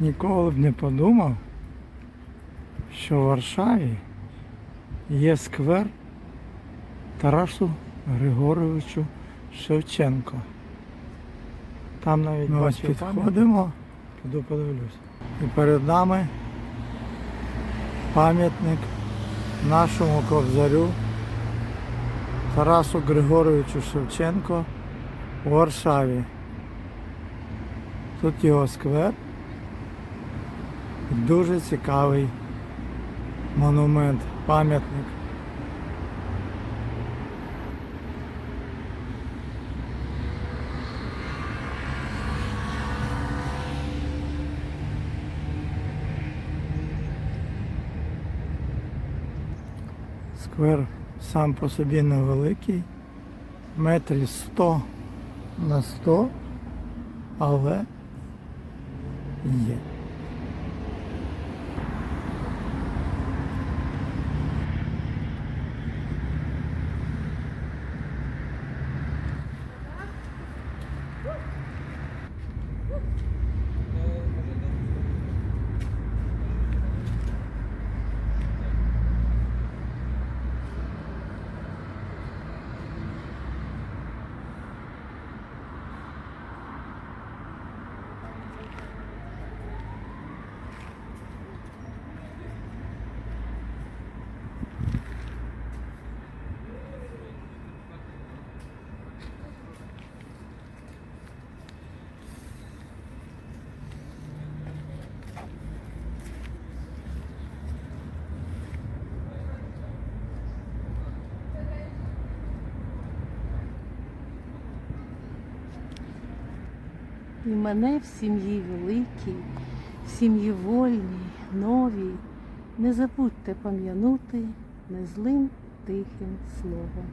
Ніколи б не подумав, що в Варшаві є сквер Тарасу Григоровичу Шевченко. Там навіть Ми бачу, підходимо. піду подивлюсь. І перед нами пам'ятник нашому кобзарю Тарасу Григоровичу Шевченко у Варшаві. Тут його сквер. Дуже цікавий монумент, пам'ятник. Сквер сам по собі невеликий, метрів 100 на 100, але є. Good. І мене в сім'ї великій, в сім'ї вольній, новій. Не забудьте пам'янути незлим тихим словом.